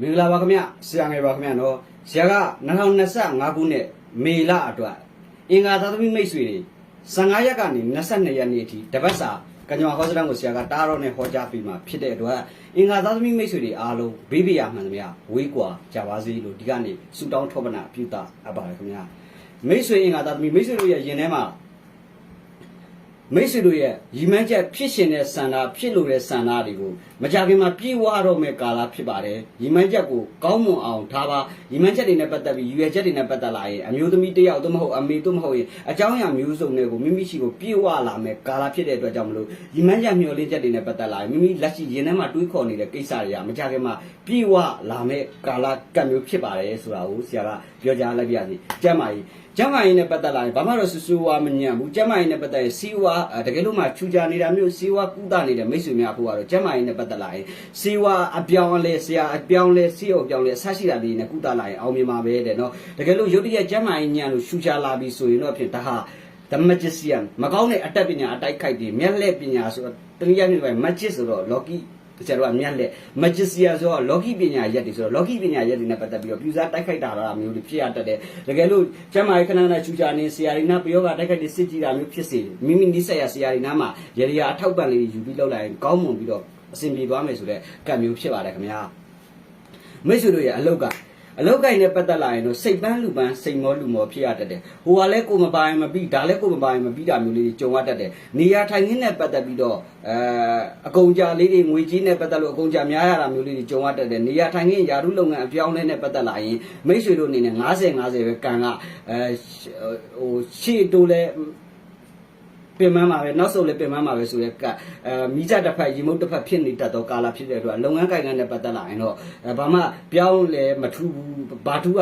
မင်္ဂလာပါခင်ဗျဆရာငယ်ပါခင်ဗျနော်ဆရာက2025ခုနှစ်မေလအတွက်အင်္ဂါသာသမီမိတ်ဆွေတွေ15ရက်ကနေ22ရက်နေ့အထိတပတ်စာကညောဟောစတန်ကိုဆရာကတားတော့နဲ့ဟောကြားပြီးမှဖြစ်တဲ့အတွက်အင်္ဂါသာသမီမိတ်ဆွေတွေအားလုံးဘေးပြရမှန်သမျှဝေးကွာကြပါစေလို့ဒီကနေ့ဆုတောင်းထောပနာပြုတာအပ်ပါတယ်ခင်ဗျမိတ်ဆွေအင်္ဂါသာသမီမိတ်ဆွေတို့ရဲ့ယင်ထဲမှာ မိတ်ဆွေတို့ရဲ့ရီမန်းချက်ဖြစ်ရှင်တဲ့ဆန္ဒဖြစ်လို့တဲ့ဆန္ဒတွေကိုမကြခင်မှာပြေဝတော့မဲ့ကာလဖြစ်ပါတယ်ရီမန်းချက်ကိုကောင်းမွန်အောင်ထားပါရီမန်းချက်တွေနဲ့ပတ်သက်ပြီးရွယ်ချက်တွေနဲ့ပတ်သက်လာရင်အမျိုးသမီးတစ်ယောက်သို့မဟုတ်အမေသို့မဟုတ်ရင်အကြောင်းအရာမျိုးစုံတွေကိုမိမိရှိကိုပြေဝလာမဲ့ကာလဖြစ်တဲ့အတွက်ကြောင့်မလို့ရီမန်းချက်မျှော်လင့်ချက်တွေနဲ့ပတ်သက်လာရင်မိမိလက်ရှိရင်ထဲမှာတွေးခေါ်နေတဲ့ကိစ္စတွေကမကြခင်မှာပြေဝလာမဲ့ကာလကံမျိုးဖြစ်ပါတယ်ဆိုတာကိုဆရာက ပြောကြားလိုက်ပြရစီကျမ်းမာရေးကျမ်းမာရေးနဲ့ပတ်သက်လာရင်ဘာမှတော့ဆူဆူဝါမညံ့ဘူးကျမ်းမာရေးနဲ့ပတ်သက်ရင်စီဝါတကယ်လို့မှချူကြနေတာမျိုးစီဝါကုသနေတဲ့မိတ်ဆွေများဖို့ကတော့ကျမ်းမာရေးနဲ့ပတ်သက်လာရင်စီဝါအပြောင်းအလဲဆရာအပြောင်းလဲစီအောင်ပြောင်းလဲအဆရှိတာလေးနဲ့ကုသလာရင်အောင်မြင်ပါပဲတဲ့နော်တကယ်လို့ရုတ်တရက်ကျမ်းမာရေးညံ့လို့ရှူချလာပြီဆိုရင်တော့ဖြစ်ဒါဟာ the magician မကောင်းတဲ့အတတ်ပညာအတိုက်ခိုက်တွေမျက်လက်ပညာဆိုတော့တနည်းအားဖြင့် magic ဆိုတော့ loki ကျ တော့မျက်လက် magician ဆိုတော့ loki ပညာရက်တွေဆိုတော့ loki ပညာရက်တွေနဲ့ပတ်သက်ပြီးတော့ပြူစားတိုက်ခိုက်တာတော့မျိုးတွေဖြစ်ရတတ်တယ်တကယ်လို့ကျမ်းမာရေးခဏခဏချူချာနေဆရာရီနာပယောဂတိုက်ခိုက်တွေစစ်ကြည့်တာမျိုးဖြစ်စေမိမိနိစ္စရဆရာရီနာမှာရေရီယာအထောက်ပံ့လေးယူပြီးလောက်လိုက်ရင်ကောင်းမွန်ပြီးတော့အဆင်ပြေသွားမယ်ဆိုတဲ့ကံမျိုးဖြစ်ပါတယ်ခင်ဗျာမိတ်ဆွေတို့ရဲ့အလုတ်က အလောက်ကိုင်းနဲ့ပတ်သက်လာရင်တော့စိတ်ပန်းလူပန်းစိတ်မောလူမောဖြစ်ရတတ်တယ်။ဟိုကလည်းကိုမပိုင်မပြီးဒါလည်းကိုမပိုင်မပြီးတာမျိုးလေးတွေကြုံရတတ်တယ်။နေရာထိုင်ခင်းနဲ့ပတ်သက်ပြီးတော့အဲအကုန်ကြလေးတွေငွေကြီးနဲ့ပတ်သက်လို့အကုန်ကြများရတာမျိုးလေးတွေကြုံရတတ်တယ်။နေရာထိုင်ခင်းယာရုလုပ်ငန်းအပြောင်းလဲနဲ့ပတ်သက်လာရင်မိတ်ဆွေတို့အနေနဲ့90 90ပဲကံကအဲဟိုရှေ့တိုးလဲ ပင်မမှာပဲနောက်ဆုံးလည်းပင်မမှာပဲဆိုရဲကအဲမိကြတစ်ဖက်ရီမုတ်တစ်ဖက်ဖြစ်နေတတ်သောကာလဖြစ်တဲ့အတွက်လုပ်ငန်းကိုင်ကန်းနဲ့ပတ်သက်လာရင်တော့အဲဘာမှပြောင်းလဲမထူးဘူးဘာထူးက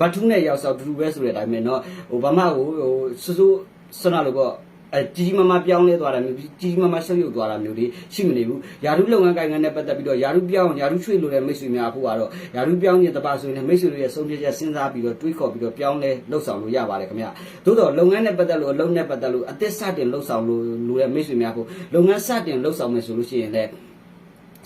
ဘာထူးနဲ့ရောက်ဆောက်တူပဲဆိုတဲ့အတိုင်းပဲเนาะဟိုဘာမှဟိုဟိုစစိုးစနလို့ပေါ့ အဲကြီးကြီးမားမားပြောင်းလဲသွားတာမျိုးကြီးကြီးမားမားရှုပ်ယုပ်သွားတာမျိုးတွေရှိမနေဘူးယာရုလုပ်ငန်းကိုင်ငန်းနဲ့ပတ်သက်ပြီးတော့ယာရုပြောင်းယာရုချွေလို့တဲ့မိတ်ဆွေများဖို့ကတော့ယာရုပြောင်းခြင်းတပါဆိုရင်မိတ်ဆွေတွေရဲ့ဆုံးဖြတ်ချက်စဉ်းစားပြီးတော့တွေးခေါ်ပြီးတော့ပြောင်းလဲလှုပ်ဆောင်လို့ရပါတယ်ခင်ဗျသို့တော့လုပ်ငန်းနဲ့ပတ်သက်လို့အလုပ်နဲ့ပတ်သက်လို့အသစ်စတင်လှုပ်ဆောင်လို့လူတဲ့မိတ်ဆွေများဖို့လုပ်ငန်းစတင်လှုပ်ဆောင်မယ်ဆိုလို့ရှိရင်လည်း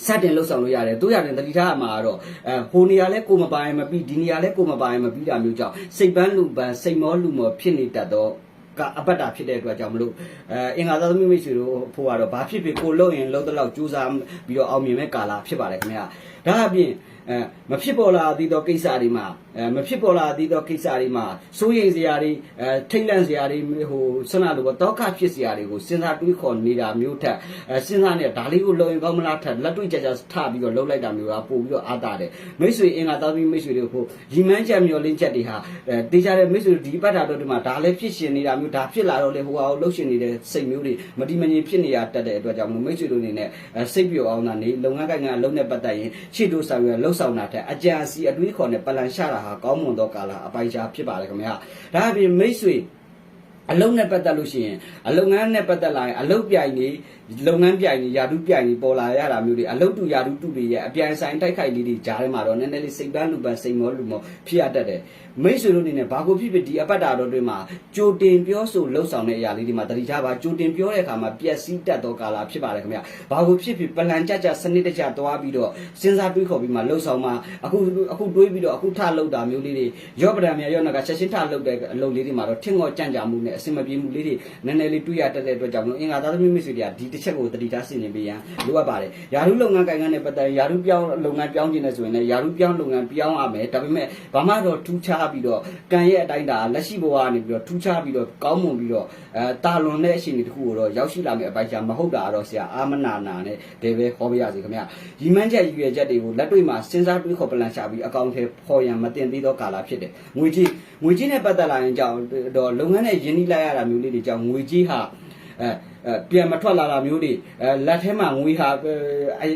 စတင်လှုပ်ဆောင်လို့ရတယ်တို့ရတယ်တတိထားမှာတော့အဲဟိုနေရာလဲကိုမပိုင်မပြီးဒီနေရာလဲကိုမပိုင်မပြီးတာမျိုးကြောင့်စိတ်ပန်းလူပန်းစိတ်မောလူမောဖြစ်နေတတ်တော့ ကအပတ်တာဖြစ်တဲ့အတွက်ကြောင့်မလို့အဲအင်္ဂါသားသမီးမိတ်ဆွေတို့ဖို့ကတော့ဘာဖြစ်ဖြစ်ကိုလုံရင်လုံတဲ့လောက်ကြိုးစားပြီးတော့အောင်မြင်မဲ့ကာလာဖြစ်ပါတယ်ခင်ဗျာဒါအပြင်အဲမဖြစ်ပေါ်လာသေးသောကိစ္စတွေမှာအဲမဖြစ်ပေါ်လာသေးသောကိစ္စတွေမှာစိုးရိမ်စရာတွေအဲထိတ်လန့်စရာတွေဟိုဆွမ်းနာလိုပေါ့တောကဖြစ်စရာတွေကိုစဉ်းစားတွေးခေါ်နေတာမျိုးထက်အဲစဉ်းစားနေဒါလေးကိုလုံရင်ကောင်းမလားထက်လက်တွေ့ကြကြထပြီးတော့လှုပ်လိုက်တာမျိုးကပို့ပြီးတော့အားတာတယ်မိတ်ဆွေအင်္ဂါသားသမီးမိတ်ဆွေတို့ဖို့ရီမန်းချက်မျောလင်းချက်တွေဟာအဲတေချာတဲ့မိတ်ဆွေတို့ဒီပတ်တာတို့ဒီမှာဒါလည်းဖြစ်ရှင်နေတာမျိုးဒါဖြစ်လာတော့လေဟိုဟာကိုလှုပ်ရှင်နေတဲ့စိတ်မျိုးတွေမတိမငြိမ်ဖြစ်နေရတတ်တဲ့အတွက်ကြောင့်မိတ်ဆွေတို့အနေနဲ့စိတ်ပြောအောင်တာနေလုပ်ငန်းကိုင်ငန်းလုံးနဲ့ပတ်သက်ရင်ရှေ့တို့ဆောင်ရလှုပ်ဆောင်တာတဲ့အကြံစီအတွေးခေါ်နဲ့ပလန်ရှာတာဟာကောင်းမွန်သောကာလအပိုင်ချာဖြစ်ပါတယ်ခင်ဗျာဒါအပြင်မိတ်ဆွေ အလုံးနဲ့ပတ်သက်လို့ရှိရင်အလုပ်ငန်းနဲ့ပတ်သက်လာရင်အလုပ်ပြိုင်နေလုပ်ငန်းပြိုင်နေယာတုပြိုင်နေပေါ်လာရတာမျိုးတွေအလုပ်တူယာတုတူတွေရဲ့အပြိုင်ဆိုင်တိုက်ခိုက်လေးတွေကြားထဲမှာတော့နည်းနည်းလေးစိတ်ပန်းလူပန်းစိတ်မောလူမောဖြစ်ရတတ်တယ်မိတ်ဆွေတို့အနေနဲ့ဘာကိုဖြစ်ဖြစ်ဒီအပတ်တာတော်တွေမှာကြိုတင်ပြောဆိုလှုပ်ဆောင်တဲ့အရာလေးတွေမှာတတိထားပါကြိုတင်ပြောတဲ့အခါမှာပျက်စီးတတ်သောကာလဖြစ်ပါတယ်ခင်ဗျဘာကိုဖြစ်ဖြစ်ပလန်ကြကြစနစ်တကျသွားပြီးတော့စဉ်းစားတွေးခေါ်ပြီးမှလှုပ်ဆောင်မှအခုအခုတွေးပြီးတော့အခုထလှုပ်တာမျိုးလေးတွေရော့ပဒံများရော့နကချက်ချင်းထလှုပ်တဲ့အလုပ်လေးတွေမှာတော့ထင်ငေါ်ကြံ့ကြာမှုနဲ့အစင်မပြေမှုလေးတွေနည်းနည်းလေးတွေးရတတ်တဲ့အတွက်ကြောင့်မလို့အင်္ဂါသားသမီးမိတ်ဆွေတွေကဒီတစ်ချက်ကိုတတိထားဆင်ခြင်ပေးရန်လိုအပ်ပါတယ်ယာရုလုပ်ငန်းကိုင်ငန်းနဲ့ပတ်သက်ယာရုပြောင်းလုပ်ငန်းပြောင်းခြင်းနဲ့ဆိုရင်လည်းယာရုပြောင်းလုပ်ငန်းပြောင်းရမယ်ဒါပေမဲ့ဘာမှတော့ထူးခြားပြီးတော့ကံရဲ့အတိုင်းတာလက်ရှိဘဝကနေပြီးတော့ထူးခြားပြီးတော့ကောင်းမွန်ပြီးတော့အဲတာလွန်တဲ့အခြေအနေတစ်ခုကိုတော့ရောက်ရှိလာမယ့်အပိုင်းချာမဟုတ်တာတော့ဆရာအာမနာနာနဲ့ဒေပဲခေါ်ပြရစီခင်ဗျရီမန်းချက်ရည်ရွယ်ချက်တွေကိုလက်တွေ့မှာစဉ်းစားတွေးခေါ်ပလန်ချပြီးအကောင့်ထဲပေါ်ရန်မတင်သေးသောကာလဖြစ်တယ်ငွေကြီးငွေကြီးနဲ့ပတ်သက်လာရင်ကြောင့်တော့လုပ်ငန်းနဲ့ယင်းနှီးလိုက်ရတာမျိုးလေးတွေကြောင့်ငွေကြီးဟာအဲအဲပြန်မထွက်လာတာမျိုးတွေအဲလက်ထဲမှာငွေဟာအဲ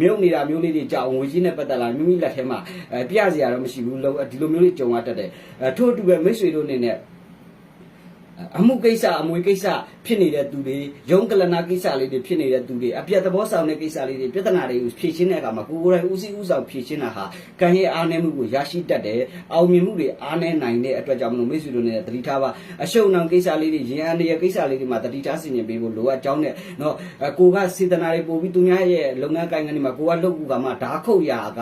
မြုပ်နေတာမျိုးလေးတွေကြောက်ငွေကြီးနဲ့ပတ်သက်လာမိမိလက်ထဲမှာအဲပြစရာတော့မရှိဘူးလို့ဒီလိုမျိုးလေးကြုံရတတ်တယ်အဲထို့အတူပဲမိတ်ဆွေတို့အနေနဲ့ အဲအမှုကိစ္စအမွေကိစ္စဖြစ်နေတဲ့သူတွေရုံးကလနာကိစ္စလေးတွေဖြစ်နေတဲ့သူတွေအပြတ်သဘောဆောင်တဲ့ကိစ္စလေးတွေပြဿနာတွေကိုဖြေရှင်းတဲ့အခါမှာကိုယ်ကိုယ်တိုင်ဦးစီးဦးဆောင်ဖြေရှင်းတာဟာကံရဲ့အားနည်းမှုကိုရရှိတတ်တယ်အောင်မြင်မှုတွေအားနည်းနိုင်တဲ့အတွက်ကြောင့်မလို့မိတ်ဆွေတို့နဲ့သတိထားပါအရှုံအောင်ကိစ္စလေးတွေရန်အနေရကိစ္စလေးတွေမှာသတိထားဆင်ခြင်ပေးဖို့လိုအပ်ကြောင်းနဲ့နော်အဲကိုကစေတနာတွေပို့ပြီးသူများရဲ့လုပ်ငန်းကိုင်ငန်းတွေမှာကိုကလုပ်ကူကမှဓာခုတ်ရာက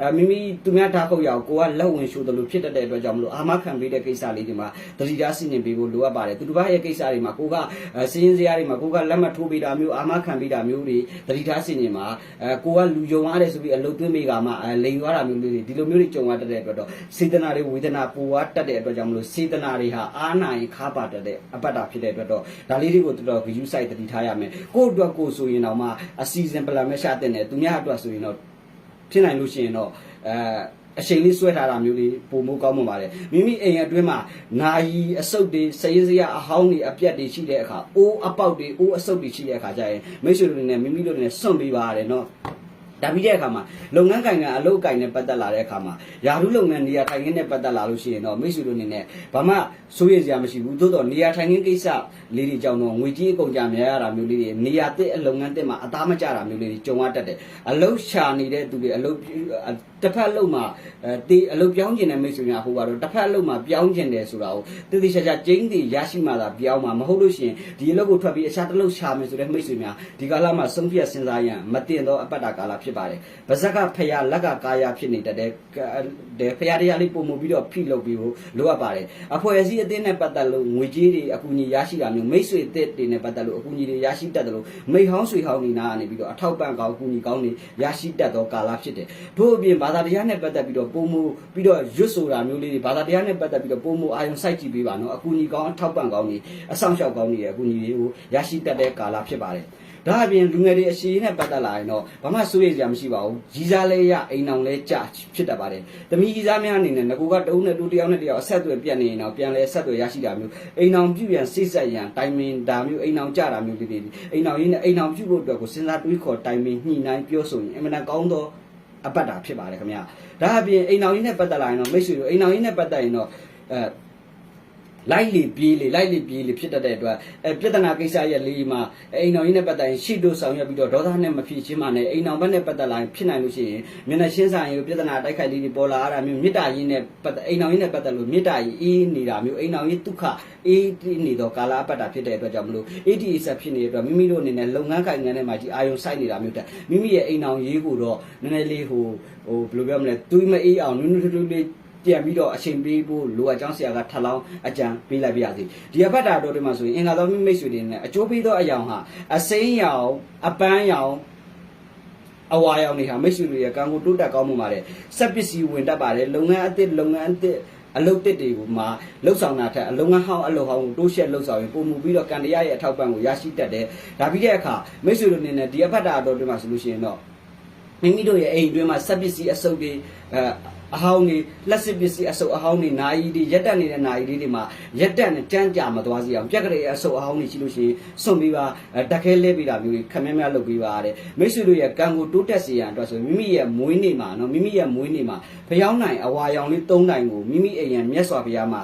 အဲမိမိသူများဓာခုတ်ရာကိုကိုကလက်ဝင်ရှိုးတယ်လို့ဖြစ်တတ်တဲ့အတွက်ကြောင့်မလို့အာမခံပေးတဲ့ကိစ္စလေးတွေမှာသတိထားဆင်ခြင်ပေးဖို့လိုအပ်ပါတယ်သူတစ်ပါးရဲ့ကိစ္စတွေမှာကိုကအဲစည်ရင်စရာတွေမှာကိုကလက်မှတ်ထိုးပေးတာမျိုးအာမခံပေးတာမျိုးတွေသတိထားဆင်ခြင်မှာအဲကိုကလူယုံရတယ်ဆိုပြီးအလုပ်သွင်းပေးကမှအဲလိန်သွားတာမျိုးလေးတွေဒီလိုမျိုးတွေကြုံရတတ်တဲ့အတွက်တော့စေတနာတွေဝေဒနာပူဝါတတ်တဲ့အတွက်ကြောင့်မလို့စေတနာတွေဟာအာနာရင်ခါပါတတ်တဲ့အပတ္တဖြစ်တဲ့အတွက်တော့ဒါလေးတွေကိုတော်တော်ဂရုစိုက်သတိထားရမယ်ကိုယ့်အတွက်ကိုယ်ဆိုရင်တော့မှအစီအစဉ်ပလန်မဲ့ရှာတဲ့နဲ့သူများအတွက်ဆိုရင်တော့ဖြစ်နိုင်လို့ရှိရင်တော့အဲအချိန်လေးဆွဲထားတာမျိုးလေးပုံမိုးကောင်းမှပါတယ်မိမိအိမ်အတွင်းမှာနာယီအဆုတ်တွေစရေးစရာအဟောင်းတွေအပြက်တွေရှိတဲ့အခါအိုးအပေါက်တွေအိုးအဆုတ်တွေရှိတဲ့အခါကျရင်မိတ်ဆွေတို့နဲ့မိမိတို့နဲ့စွန့်ပေးပါရတယ်နော် ဒါပြီးတဲ့အခါမှာလုပ်ငန်းကိုင်ကအလုပ်ကိုင်နဲ့ပတ်သက်လာတဲ့အခါမှာယာရုလုပ်ငန်းနေရာထိုင်ခင်းနဲ့ပတ်သက်လာလို့ရှိရင်တော့မိတ်ဆွေတို့အနေနဲ့ဘာမှစိုးရိမ်စရာမရှိဘူးသို့တော့နေရာထိုင်ခင်းကိစ္စလေးတွေကြောင့်တော့ငွေကြီးအကုန်ကြများရတာမျိုးလေးတွေနေရာတစ်အလုပ်ငန်းတစ်မှာအသားမကျတာမျိုးလေးတွေကြုံရတတ်တယ်အလုပ်ရှာနေတဲ့သူတွေအလုပ်တစ်ဖက်အလုပ်မှာအဲတေးအလုပ်ပြောင်းကျင်တဲ့မိတ်ဆွေများဟိုကတော့တစ်ဖက်အလုပ်မှာပြောင်းကျင်တယ်ဆိုတာကိုတည်တည်ချာချာကျင်းတည်ရရှိမှသာပြောင်းမှာမဟုတ်လို့ရှိရင်ဒီအလုပ်ကိုထွက်ပြီးအခြားတစ်လုပ်ရှာမယ်ဆိုတဲ့မိတ်ဆွေများဒီကာလမှာဆုံးဖြတ်စဉ်းစားရန်မတင်တော့အပတ်တာကာလဖြစ်ပါတယ်။ဗဇက်ကဖယားလက်ကကာယဖြစ်နေတတ်တဲ့တဲ့ဖယားတရားလေးပုံမှုပြီးတော့ဖိလုပ်ပြီးဖို့လိုအပ်ပါတယ်။အဖွဲ့အစည်းအသင်းနဲ့ပတ်သက်လို့ငွေကြေးတွေအကူအညီရရှိတာမျိုးမိတ်ဆွေအသစ်တွေနဲ့ပတ်သက်လို့အကူအညီတွေရရှိတတ်တယ်လို့မိတ်ဟောင်းဆွေဟောင်းနေနာကနေပြီးတော့အထောက်ပံ့ကောင်းအကူအညီကောင်းတွေရရှိတတ်သောကာလဖြစ်တယ်။ထို့အပြင်ဘာသာတရားနဲ့ပတ်သက်ပြီးတော့ပုံမှုပြီးတော့ရွတ်ဆိုတာမျိုးလေးတွေဘာသာတရားနဲ့ပတ်သက်ပြီးတော့ပုံမှုအာရုံစိုက်ကြည့်ပေးပါနော်။အကူအညီကောင်းအထောက်ပံ့ကောင်းတွေအဆောင်ရှောက်ကောင်းတွေရဲ့အကူအညီတွေကိုရရှိတတ်တဲ့ကာလဖြစ်ပါတယ်။ ဒါအပြင်လူငယ်တွေအရှိနဲ့ပတ်သက်လာရင်တော့ဘာမှစိုးရိမ်စရာမရှိပါဘူးကြီးစားလဲရအိမ်အောင်လဲကြဖြစ်တတ်ပါတယ်တမီကြီးစားများအနေနဲ့ငကူကတအုပ်နဲ့တူတယောက်နဲ့တယောက်အဆက်အသွယ်ပြတ်နေရင်တော့ပြန်လဲဆက်သွယ်ရရှိတာမျိုးအိမ်အောင်ပြုပြန်စိတ်ဆက်ရန်တိုင်မင်ဒါမျိုးအိမ်အောင်ကြတာမျိုးလေးတွေအိမ်အောင်ရင်းနဲ့အိမ်အောင်ပြုဖို့အတွက်ကိုစဉ်းစားတွေးခေါ်တိုင်မင်ညှိနှိုင်းပြောဆိုရင်အမှန်တန်ကောင်းသောအပတ်တာဖြစ်ပါတယ်ခင်ဗျာဒါအပြင်အိမ်အောင်ရင်းနဲ့ပတ်သက်လာရင်တော့မိတ်ဆွေတို့အိမ်အောင်ရင်းနဲ့ပတ်သက်ရင်တော့အဲ လိုက်လေပြေးလေလိုက်လေပြေးလေဖြစ်တတ်တဲ့အတွက်အဲပြဿနာကိစ္စရဲ့လေးမှာအိမ်တော်ကြီးနဲ့ပတ်သက်ရင်ရှီတို့ဆောင်ရွက်ပြီးတော့ဒေါသနဲ့မဖြစ်ချင်းမှလည်းအိမ်တော်ဘက်နဲ့ပတ်သက်လာရင်ဖြစ်နိုင်လို့ရှိရင်မျက်နှာရှင်းဆိုင်ရပြဿနာတိုက်ခိုက်လေးတွေပေါ်လာတာမျိုးမေတ္တာရင်းနဲ့ပတ်သက်အိမ်တော်ကြီးနဲ့ပတ်သက်လို့မေတ္တာကြီးအေးနေတာမျိုးအိမ်တော်ကြီးဒုက္ခအေးနေတော့ကာလအပတ်တာဖြစ်တဲ့အတွက်ကြောင့်မလို့ ADA ဆက်ဖြစ်နေတဲ့အတွက်မိမိတို့အနေနဲ့လုပ်ငန်းကိုင်ငန်းထဲမှာဒီအာယုံစိုက်နေတာမျိုးတက်မိမိရဲ့အိမ်တော်ရေးကိုတော့နည်းနည်းလေးဟိုဟိုဘယ်လိုပြောမလဲတွေးမအေးအောင်နုနုထူးထူးလေး ပြန်ပြီးတော့အချိန်ပေးဖို့လိုအပ်ကြောင်းဆရာကထပ်လောင်းအကြံပေးလိုက်ပြရစီဒီအပတ်တာတော်တွေမှာဆိုရင်အင်္ဂါတော်မိတ်ဆွေတွေနဲ့အကျိုးပေးသောအယောင်ဟာအစိမ်းရောင်အပန်းရောင်အဝါရောင်တွေဟာမိတ်ဆွေတွေရဲ့ကံကိုတိုးတက်ကောင်းမှုပါတယ်စက်ပစ္စည်းဝင်တတ်ပါတယ်လုပ်ငန်းအသစ်လုပ်ငန်းအသစ်အလုပ်တစ်တွေကိုမှလှုပ်ဆောင်တာထက်အလုပ်ငန်းဟောင်းအလုပ်ဟောင်းကိုတိုးရှက်လှုပ်ဆောင်ရင်ပုံမူပြီးတော့ကံတရားရဲ့အထောက်ပံ့ကိုရရှိတတ်တယ်ဒါပြီးတဲ့အခါမိတ်ဆွေတို့အနေနဲ့ဒီအဖတ်တာတော်တွေမှာဆိုလို့ရှိရင်တော့မိမိတို့ရဲ့အိမ်အတွင်းမှာစက်ပစ္စည်းအစုပ်တွေ အဲအဟောင်းတွေလက်စစ်ပစ္စည်းအစုပ်အဟောင်းတွေနာယီတွေရက်တက်နေတဲ့နာယီလေးတွေမှာရက်တက်နဲ့ကြမ်းကြမသွားစီအောင်ပြက်ကလေးအစုပ်အဟောင်းတွေရှိလို့ရှိရင်စွန့်ပြီးပါတက်ခဲလဲပြီးတာမျိုးတွေခမည်းများလုပ်ပြီးပါတဲ့မိတ်ဆွေတို့ရဲ့ကံကိုတိုးတက်စေရန်အတွက်ဆိုမိမိရဲ့မွေးနေ့မှာနော်မိမိရဲ့မွေးနေ့မှာဖျောင်းနိုင်အဝါရောင်လေး၃နိုင်ကိုမိမိအိမ်ရန်မြတ်စွာဘုရားမှာ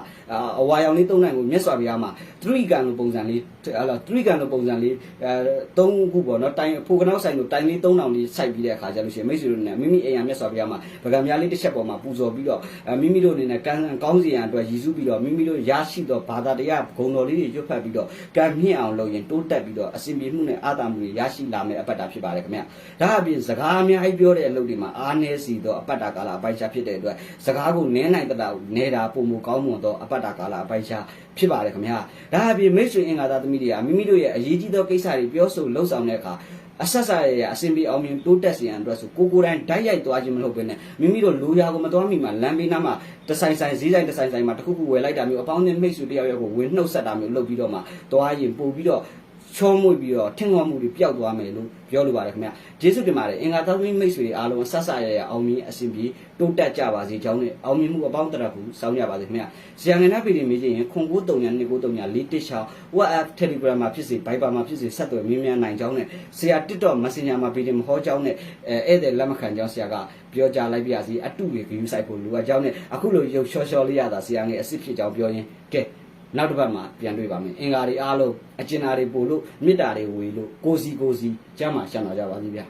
အဝါရောင်လေး၃နိုင်ကိုမြတ်စွာဘုရားမှာသရိကံလိုပုံစံလေးအဲ့လိုသရိကံလိုပုံစံလေးအဲ၃ခုပေါ့နော်တိုင်ဖိုကနောက်ဆိုင်လိုတိုင်လေး၃တောင်လေးစိုက်ပြီးတဲ့အခါကျလို့ရှိရင်မိတ်ဆွေတို့နဲ့မိမိအိမ်ရန်မြတ်စွာဘုရားမှာဗကံများလေးတစ်ချက်ပေါ်မှာပူဇော်ပြီးတော့မိမိတို့အနေနဲ့ကံကောင်းစီရန်အတွက်ရည်စူးပြီးတော့မိမိတို့ရရှိသောဘာသာတရားဂုဏ်တော်လေးတွေရွတ်ဖတ်ပြီးတော့ကံမြင့်အောင်လုပ်ရင်တိုးတက်ပြီးတော့အစဉ်ပြေမှုနဲ့အာသာမှုတွေရရှိလာမယ့်အပတ်တာဖြစ်ပါတယ်ခင်ဗျဒါအပြင်စကားအများကြီးပြောတဲ့အလုပ်တွေမှာအားနည်းစီသောအပတ်တာကာလအပိုင်ချဖြစ်တဲ့အတွက်စကားကိုနည်းနိုင်တဲ့တာကိုနေတာပုံမကောင်းမွန်သောအပတ်တာကာလအပိုင်ချဖြစ်ပါတယ်ခင်ဗျာဒါအပြင်မိတ်ဆွေအင်္ဂါသားသမီးတွေကမိမိတို့ရဲ့အရေးကြီးသောကိစ္စတွေပြောဆိုလှုပ်ဆောင်တဲ့အခါအဆက်ဆက်ရရအစဉ်ပြေအောင်မြင်တိုးတက်စေရန်အတွက်ဆိုကိုကိုတိုင်းဓာတ်ရိုက်သွားခြင်းမလုပ်ဘဲနဲ့မိမိတို့လိုရာကိုမတော်မိမှာလမ်းဘေးနားမှာတဆိုင်ဆိုင်ဈေးဆိုင်တဆိုင်ဆိုင်မှာတခုခုဝယ်လိုက်တာမျိုးအပေါင်းအသင်းမိတ်ဆွေတယောက်ယောက်ကိုဝင်နှုတ်ဆက်တာမျိုးလုပ်ပြီးတော့မှသွားရင်ပို့ပြီးတော့ ချောမွေ့ပြီးတော့ထင်တော်မူပြီးပျောက်သွားမယ်လို့ပြောလိုပါတယ်ခင်ဗျကျေးဇူးတင်ပါတယ်အင်္ဂါသားသမီးမိတ်ဆွေတွေအားလုံးဆက်ဆက်ရရအောင်မြင်အစဉ်ပြေတိုးတက်ကြပါစေကြောင်းနဲ့အောင်မြင်မှုအပေါင်းတရခုစောင်းကြပါစေခင်ဗျဇာငင်နာပြည်နေမေးခြင်းရင်ခွန်ကိုတုံညာနေကိုတုံညာလေးတစ်ချောင်း WhatsApp Telegram မှာဖြစ်စေ Viber မှာဖြစ်စေဆက်သွယ်မြင်းများနိုင်ကြောင်းနဲ့ဆရာ TikTok Messenger မှာပြည်နေမဟောကြောင်းနဲ့အဲဧည့်သည်လက်မခံကြောင်းဆရာကပြောကြားလိုက်ပြစီအတုတွေ view site ဖို့လိုအပ်ကြောင်းနဲ့အခုလိုရုပ်ချောချောလေးရတာဆရာငယ်အစ်စ်ဖြစ်ကြောင်းပြောရင်ကဲ နောက်တစ်ပတ်မှာပြန်တွေ့ပါမယ်အင်္ဂါတွေအားလုံးအကျဉ်းဓာတွေပို့လို့မေတ္တာတွေဝေလို့ကိုစီကိုစီကျမ်းမာရှမ်းတော်ကြပါစေဗျာ